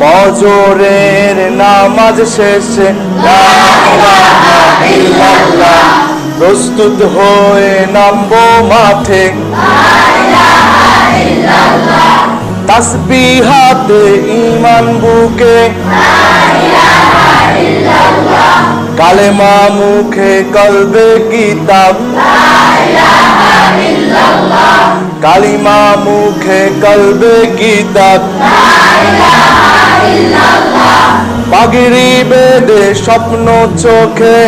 বজরের নামাজ শেষে প্রস্তুত হয়ে নামবো মাঠে। তাসবি হাতে ইমান বুকে। কালেমা মুখে কলবে কিতাব কালিমা মুখে কলবে কিতাব পাগিরি বেদে স্বপ্ন চোখে।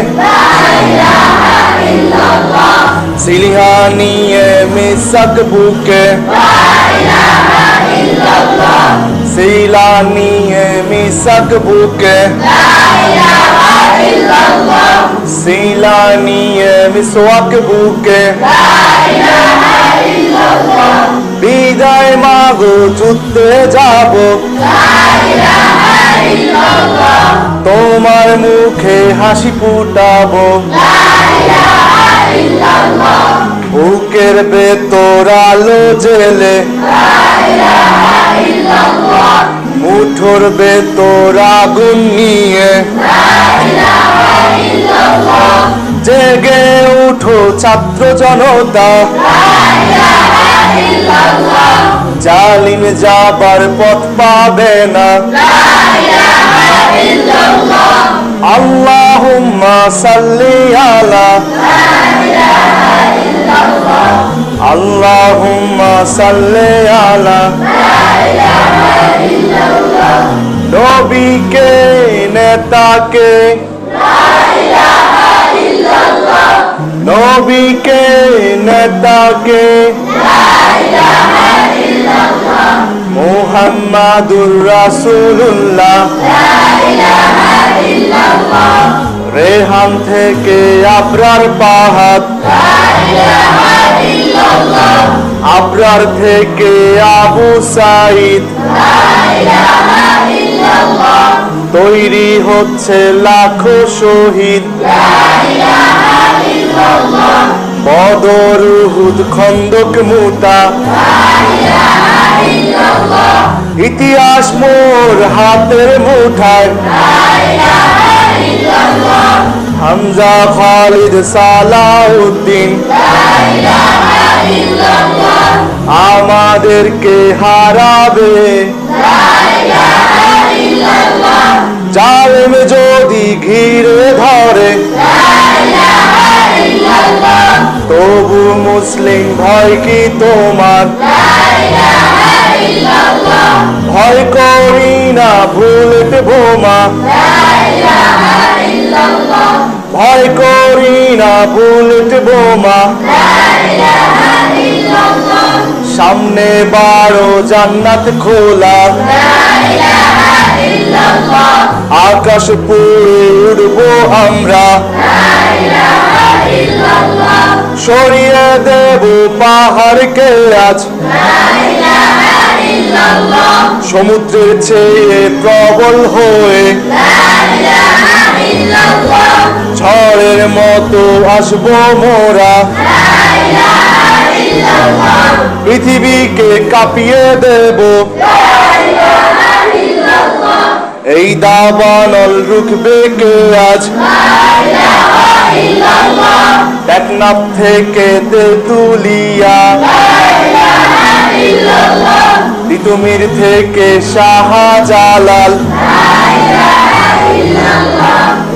সিলিহা নিয়ে মিসাক বুকে। সিলা নিয়ে মিসাক বুকে। সিলা নিয়ে মিসওয়াক বুকে। মাগো যাব। তোমার মুখে হাসি ফুটাবো। বুকের ভেতর আলো জেলে। মুঠোর ভেতর আগুন নিয়ে। জেগে উঠো ছাত্র জনতা। জালিম যাবার পথ পাবে না। আল্লাহুম্মা সাল্লি নবীকে নেতাকে। নবীকে নেতাকে। মুহাম্মাদুর রাসূলুল্লাহ। রেহান থেকে আবরার পাহাত আবরার থেকে আবু সাইদ। তৈরি হচ্ছে লাখো শহীদ। বদর উহুদ খন্দক মুতা। ইতিহাস মোর হাতের মুঠায়। হামজা খালিদ সালাউদ্দিন। আমাদেরকে হারাবে। জালেম যদি ঘিরে ধরে। তবু মুসলিম ভয় কি তোমার? ভয় করি না ভুলতে বোমা। ভয় করি না বুলেট বোমা। সামনে বারো জান্নাত খোলা। আকাশ পুরে উড়বো আমরা। সরিয়ে দেব পাহাড়কে আজ। সমুদ্রের চেয়ে প্রবল হয়ে ঝড়ের মতো আসব মোরা। পৃথিবীকে কাঁপিয়ে দেব। এই দাবানল রুখবে কে আজ? টেকনাফ থেকে তেতুলিয়া তিতুমির থেকে শাহজালাল।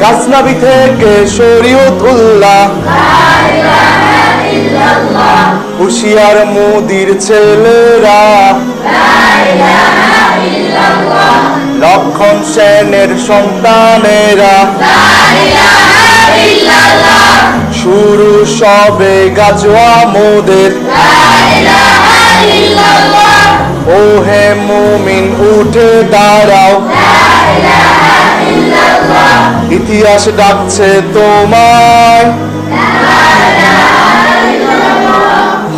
গাছনাবি থেকে শরীয়ত উল্লাহ হুশিয়ার মুদির ছেলেরা। লক্ষণ সেনের সন্তানেরা। শুরু সবে গাজোয়া মোদের। ও হে মুমিন, উঠে দাঁড়াও। ইতিহাস ডাকছে তোমায়।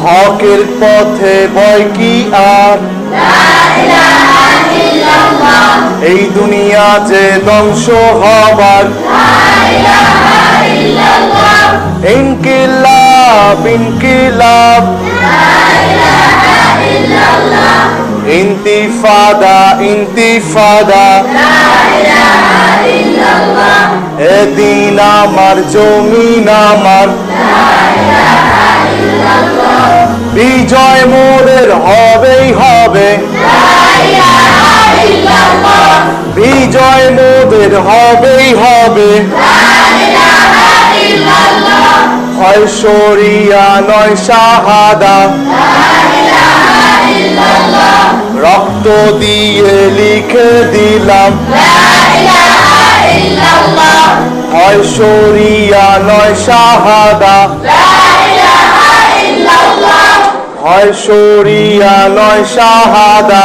হকের পথে ভয় কি আর? এই দুনিয়া যে ধ্বংস হবার। ইনকিলাব ইনকিলাব। ইন্তিফাদা ইন্তিফাদা। এদিন আমার জমিন আমার। বিজয় মোদের হবেই হবে। বিজয় মোদের হবেই হবে। হয় শরিয়া নয় শাহাদা। রক্ত দিয়ে লিখে দিলাম। হয় শরিয়া নয় শাহাদা। হয় শরিয়া নয় শাহাদা।